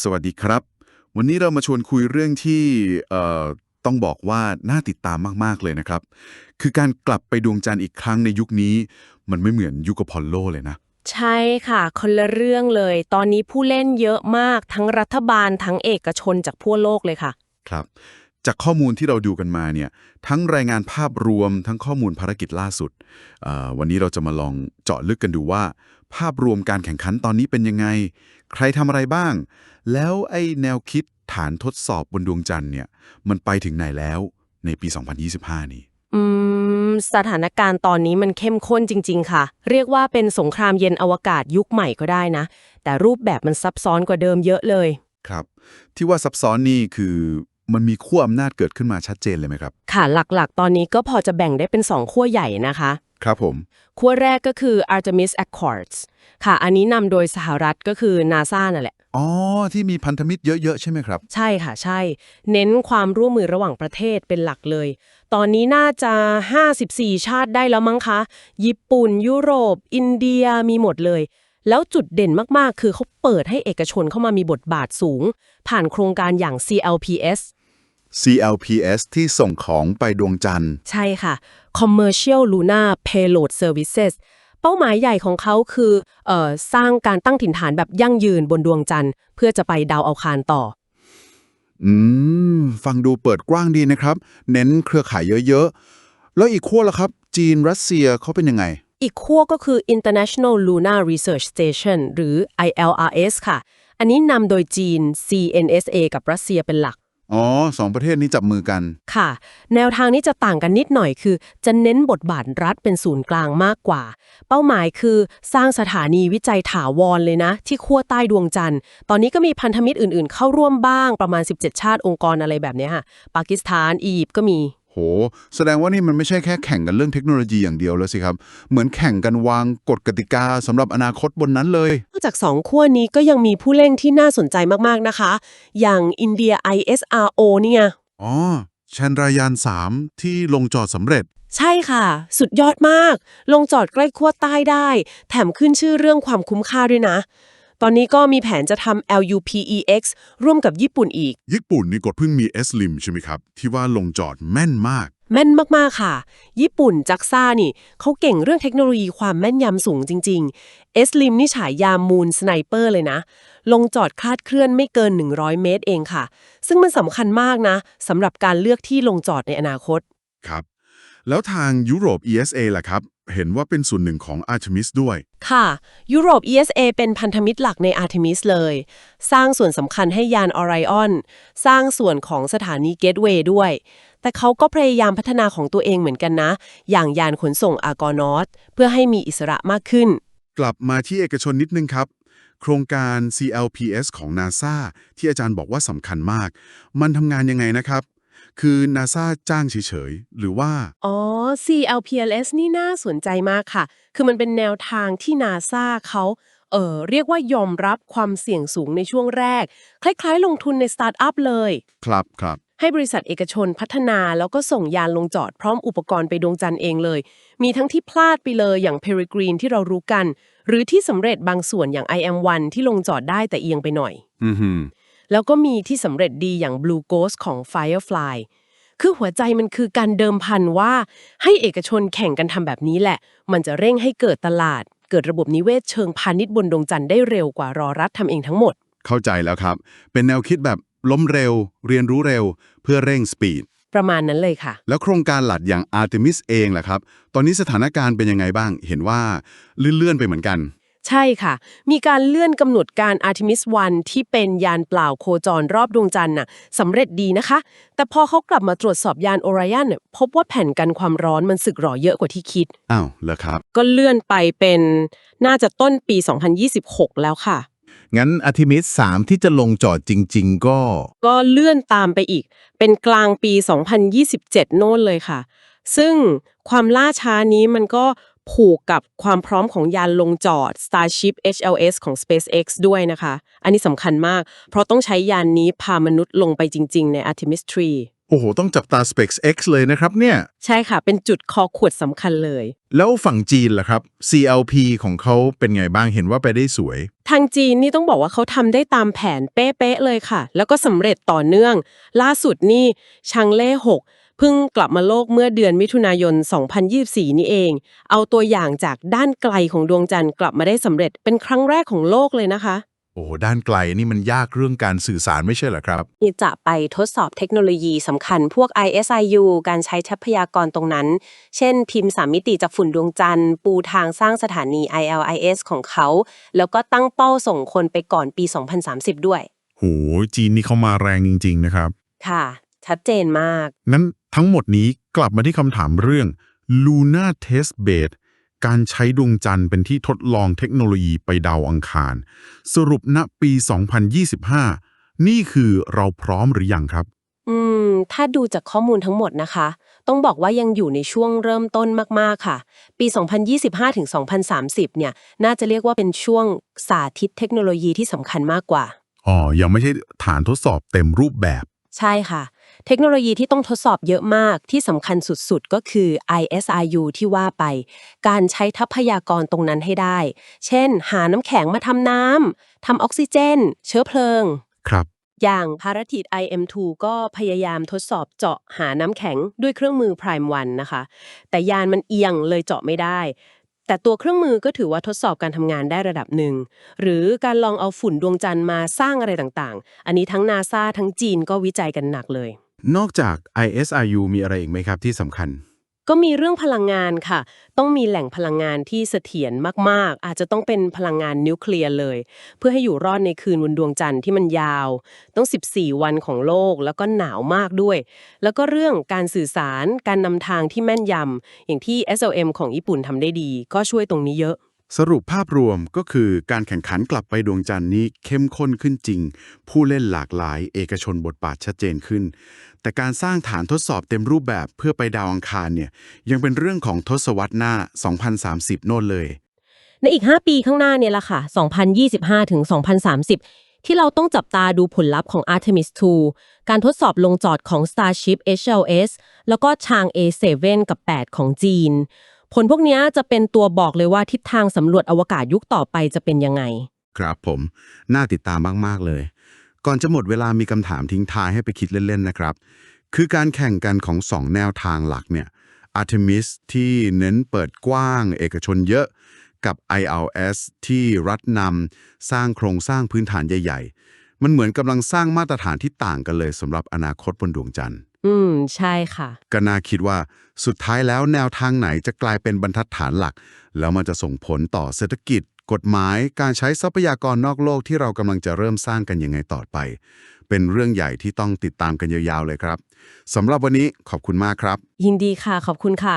สวัสดีครับ วันนี้เรามาชวนคุยเรื่องที่เอ่อต้องบอกว่าน่าติดตามมากๆเลยนะครับ คือการกลับไปดวงจันทร์อีกครั้งในยุคนี้ มันไม่เหมือนยุคอพอลโลเลยนะ ใช่ค่ะ คนละเรื่องเลย ตอนนี้ผู้เล่นเยอะมากทั้งรัฐบาลทั้งเอกชนจากทั่วโลกเลยค่ะ ครับ จากข้อมูลที่เราดูกันมาเนี่ย ทั้งรายงานภาพรวมทั้งข้อมูลภารกิจล่าสุดเอ่อวันนี้เราจะมาลองเจาะลึกกันดูว่า ภาพรวมการแข่งขันตอนนี้เป็นยังไง ใครทำอะไรบ้าง แล้วไอ้แนวคิดฐานทดสอบบนดวงจันทร์เนี่ย มันไปถึงไหนแล้วในปี 2025 นี้ อืม สถานการณ์ตอนนี้มันเข้มข้นจริง ๆ ค่ะ เรียกว่าเป็นสงครามเย็นอวกาศยุคใหม่ก็ได้นะ แต่รูปแบบมันซับซ้อนกว่าเดิมเยอะเลย ครับ ที่ว่าซับซ้อนนี่คือ มันมีขั้วอำนาจเกิดขึ้นมาชัดเจนเลยไหมครับ ค่ะหลักๆ ตอนนี้ก็พอจะแบ่งได้เป็น 2 ขั้วใหญ่นะคะ ครับผม ขั้วแรกก็คือ Artemis Accords ค่ะ อันนี้นำโดยสหรัฐก็คือ NASA นั่นแหละ อ๋อ ที่มีพันธมิตรเยอะๆ ใช่ไหมครับ ใช่ค่ะใช่ เน้นความร่วมมือระหว่างประเทศเป็นหลักเลย ตอนนี้น่าจะ 54 ชาติได้แล้วมั้งคะ ญี่ปุ่น ยุโรป อินเดียมีหมดเลย แล้วจุดเด่นมาก ๆ คือเขาเปิดให้เอกชนเข้ามามีบทบาทสูง ผ่านโครงการอย่าง CLPS CLPS ที่ส่งของไปดวงจันทร์ ใช่ค่ะ Commercial Lunar Payload Services เป้าหมายใหญ่ของเขาคือเอ่อสร้างการตั้งถิ่นฐานแบบยั่งยืนบนดวงจันทร์ เพื่อจะไปดาวอังคารต่อ อืม ฟังดูเปิดกว้างดีนะครับ เน้นเครือข่ายเยอะ ๆ แล้วอีกขั้วล่ะครับ จีนรัสเซียเขาเป็นยังไง อีกขั้วก็คือ International Lunar Research Station หรือ ILRS ค่ะ อันนี้นำโดยจีน CNSA กับรัสเซียเป็นหลัก อ๋อสองประเทศนี้จับมือกัน ค่ะ แนวทางนี้จะต่างกันนิดหน่อยคือ จะเน้นบทบาทรัฐเป็นศูนย์กลางมากกว่า เป้าหมายคือสร้างสถานีวิจัยถาวรเลยนะ ที่ขั้วใต้ดวงจันทร์ ตอนนี้ก็มีพันธมิตรอื่นๆ เข้าร่วมบ้างประมาณ 17 ชาติองค์กรอะไรแบบเนี้ยค่ะ ปากีสถาน อียิปต์ก็มี โห แสดงว่านี่มันไม่ใช่แค่แข่งกันเรื่องเทคโนโลยีอย่างเดียวแล้วสิครับ เหมือนแข่งกันวางกฎกติกาสำหรับอนาคตบนนั้นเลยนอกจากสองขั้วนี้ก็ยังมีผู้เล่นที่น่าสนใจมากๆนะคะ อย่างอินเดีย ISRO เนี่ย อ๋อชันรายาน3 ที่ลงจอดสำเร็จ ใช่ค่ะ สุดยอดมาก ลงจอดใกล้ขั้วใต้ได้ แถมขึ้นชื่อเรื่องความคุ้มค่าด้วยนะ ตอนนี้ก็มีแผนจะทำ LUPEX ร่วมกับญี่ปุ่นอีก ญี่ปุ่นนี่กดเพิ่งมี S-Lim ใช่ไหมครับ ที่ว่าลงจอดแม่นมาก แม่นมาก ๆ ค่ะ ญี่ปุ่นจักซ่านี่ เขาเก่งเรื่องเทคโนโลยีความแม่นยำสูงจริง ๆ S-Lim นี่ฉายามูนสไนเปอร์เลยนะ ลงจอดคลาดเคลื่อนไม่เกิน 100 เมตรเองค่ะ ซึ่งมันสำคัญมากนะสำหรับการเลือกที่ลงจอดในอนาคต ครับ แล้วทางยุโรป ESA ล่ะครับ เห็นว่าเป็นส่วนหนึ่งของ Artemis ด้วย ค่ะ ยุโรป ESA เป็นพันธมิตรหลักใน Artemis เลย สร้างส่วนสำคัญให้ยาน Orion สร้างส่วนของสถานี Gateway ด้วย แต่เขาก็พยายามพัฒนาของตัวเองเหมือนกันนะ อย่างยานขนส่ง Argonaut เพื่อให้มีอิสระมากขึ้น กลับมาที่เอกชนนิดนึงครับ โครงการ CLPS ของ NASA ที่อาจารย์บอกว่าสำคัญมาก มันทำงานยังไงนะครับ คือ NASA จ้างเฉยๆ หรือว่า อ๋อ CLPLS นี่น่าสนใจมากค่ะ คือมันเป็นแนวทางที่ NASA เขาเออเรียกว่ายอมรับความเสี่ยงสูงในช่วงแรก คล้ายๆ ลงทุนในสตาร์ทอัพเลย ครับครับ ให้บริษัทเอกชนพัฒนาแล้วก็ส่งยานลงจอดพร้อมอุปกรณ์ไปดวงจันทร์เองเลย มีทั้งที่พลาดไปเลยอย่าง Peregrine ที่เรารู้กัน หรือที่สำเร็จบางส่วนอย่าง IM-1 ที่ลงจอดได้แต่เอียงไปหน่อย อือหือ แล้วก็มีที่สำเร็จดีอย่าง Blue Ghost ของ Firefly คือหัวใจมันคือการเดิมพันว่า ให้เอกชนแข่งกันทำแบบนี้แหละ มันจะเร่งให้เกิดตลาด เกิดระบบนิเวศเชิงพาณิชย์บนดวงจันทร์ได้เร็วกว่ารอรัฐทำเองทั้งหมด เข้าใจแล้วครับ เป็นแนวคิดแบบล้มเร็ว เรียนรู้เร็ว เพื่อเร่งสปีด ประมาณนั้นเลยค่ะ แล้วโครงการหลัดอย่าง Artemis เองล่ะครับ ตอนนี้สถานการณ์เป็นยังไงบ้าง เห็นว่าเลื่อนๆไปเหมือนกัน ใช่ค่ะ มีการเลื่อนกำหนดการ Artemis 1 ที่เป็นยานเปล่าโคจรรอบดวงจันทร์น่ะสำเร็จดีนะคะ แต่พอเขากลับมาตรวจสอบยาน Orion เนี่ยพบว่าแผ่นกันความร้อนมันสึกหรอเยอะกว่าที่คิด อ้าวเหรอครับ ก็เลื่อนไปเป็นน่าจะต้นปี 2026 แล้วค่ะ งั้นอาร์ทิมิส3ที่จะลงจอดจริง ๆ ก็ ก็เลื่อนตามไปอีก เป็นกลางปี 2027 โน่นเลยค่ะ ซึ่งความล่าช้านี้มันก็ ผูกกับความพร้อมของยานลงจอด Starship HLS ของ SpaceX ด้วยนะคะ อันนี้สำคัญมาก เพราะต้องใช้ยานนี้พามนุษย์ลงไปจริง ๆ ใน Artemis 3โอ้โห ต้องจับตา SpaceX เลยนะครับเนี่ย ใช่ค่ะ เป็นจุดคอขวดสำคัญเลย แล้วฝั่งจีนล่ะครับ CLP ของเขาเป็นไงบ้างเห็นว่าไปได้สวย ทางจีนนี่ต้องบอกว่าเขาทำได้ตามแผนเป๊ะๆเลยค่ะ แล้วก็สำเร็จต่อเนื่อง ล่าสุดนี่ชังเล่หก เพิ่งกลับมาโลกเมื่อเดือนมิถุนายน 2024 นี่เอง เอาตัวอย่างจากด้านไกลของดวงจันทร์กลับมาได้สำเร็จเป็นครั้งแรกของโลกเลยนะคะ โอ้โหด้านไกลนี่มันยากเรื่องการสื่อสารไม่ใช่เหรอครับที่จะไปทดสอบเทคโนโลยีสำคัญพวก ISIU การใช้ทรัพยากรตรงนั้น เช่น พิมพ์สามมิติจากฝุ่นดวงจันทร์ ปูทางสร้างสถานี ILIS ของเขา แล้วก็ตั้งเป้าส่งคนไปก่อนปี 2030 ด้วย โหจีนนี่เขามาแรงจริง ๆ นะครับ ค่ะ ชัดเจนมาก นั้นทั้งหมดนี้กลับมาที่คำถามเรื่อง Luna Test Bed การใช้ดวงจันทร์เป็นที่ทดลองเทคโนโลยีไปดาวอังคาร สรุปณปี 2025 นี่คือเราพร้อมหรือยังครับ อืม ถ้าดูจากข้อมูลทั้งหมดนะคะ ต้องบอกว่ายังอยู่ในช่วงเริ่มต้นมากๆค่ะ ปี 2025 ถึง 2030 เนี่ย น่าจะเรียกว่าเป็นช่วงสาธิตเทคโนโลยีที่สำคัญมากกว่า อ๋อ ยังไม่ใช่ฐานทดสอบเต็มรูปแบบ ใช่ค่ะ เทคโนโลยีที่ต้องทดสอบเยอะมากที่สำคัญสุดๆ ก็คือ ISRU ที่ว่าไป การใช้ทรัพยากรตรงนั้นให้ได้ เช่น หาน้ำแข็งมาทำน้ำทำออกซิเจน เชื้อเพลิง ครับ อย่างภารกิจ IM2 ก็พยายามทดสอบเจาะหาน้ำแข็งด้วยเครื่องมือ Prime 1นะคะ แต่ยานมันเอียงเลยเจาะไม่ได้แต่ตัวเครื่องมือก็ถือว่าทดสอบการทำงานได้ระดับหนึ่ง หรือการลองเอาฝุ่นดวงจันทร์มาสร้างอะไรต่างๆ อันนี้ทั้งนาซาทั้งจีนก็วิจัยกันหนักเลย นอกจาก ISRU มีอะไรอีกไหมครับที่สำคัญ ก็มีเรื่องพลังงานค่ะ ต้องมีแหล่งพลังงานที่เสถียรมาก ๆ อาจจะต้องเป็นพลังงานนิวเคลียร์เลย เพื่อให้อยู่รอดในคืนบนดวงจันทร์ที่มันยาว ต้อง 14 วันของโลกแล้วก็หนาวมากด้วย แล้วก็เรื่องการสื่อสารการนำทางที่แม่นยำอย่างที่ SLM ของญี่ปุ่นทำได้ดี ก็ช่วยตรงนี้เยอะ สรุปภาพรวมก็คือการแข่งขันกลับไปดวงจันทร์นี้เข้มข้นขึ้นจริง ผู้เล่นหลากหลาย เอกชนบทบาทชัดเจนขึ้น แต่การสร้างฐานทดสอบเต็มรูปแบบเพื่อไปดาวอังคารเนี่ยยังเป็นเรื่องของทศวรรษหน้า 2030 โน่นเลย ในอีก 5 ปีข้างหน้าเนี่ยละค่ะ 2025 ถึง 2030 ที่เราต้องจับตาดูผลลัพธ์ของ Artemis 2 การทดสอบลงจอดของ Starship HLS แล้วก็ชาง A7 กับ 8 ของจีน ผลพวกนี้จะเป็นตัวบอกเลยว่าทิศทางสำรวจอวกาศยุคต่อไปจะเป็นยังไง ครับผม น่าติดตามมาก ๆ เลย ก่อนจะหมดเวลามีคำถามทิ้งท้ายให้ไปคิดเล่น ๆ นะครับ คือการแข่งกันของ 2 แนวทางหลักเนี่ย Artemis ที่เน้นเปิดกว้าง เอกชนเยอะกับ ILS ที่รัฐนำสร้างโครงสร้างพื้นฐานใหญ่ ๆ มันเหมือนกำลังสร้างมาตรฐานที่ต่างกันเลยสำหรับอนาคตบนดวงจันทร์ อืม ใช่ค่ะ ก็น่าคิดว่าสุดท้ายแล้วแนวทางไหนจะกลายเป็นบรรทัดฐานหลัก แล้วมันจะส่งผลต่อเศรษฐกิจ กฎหมาย การใช้ทรัพยากรนอกโลกที่เรากำลังจะเริ่มสร้างกันยังไงต่อไป เป็นเรื่องใหญ่ที่ต้องติดตามกันยาวๆเลยครับสำหรับวันนี้ขอบคุณมากครับ ยินดีค่ะ ขอบคุณค่ะ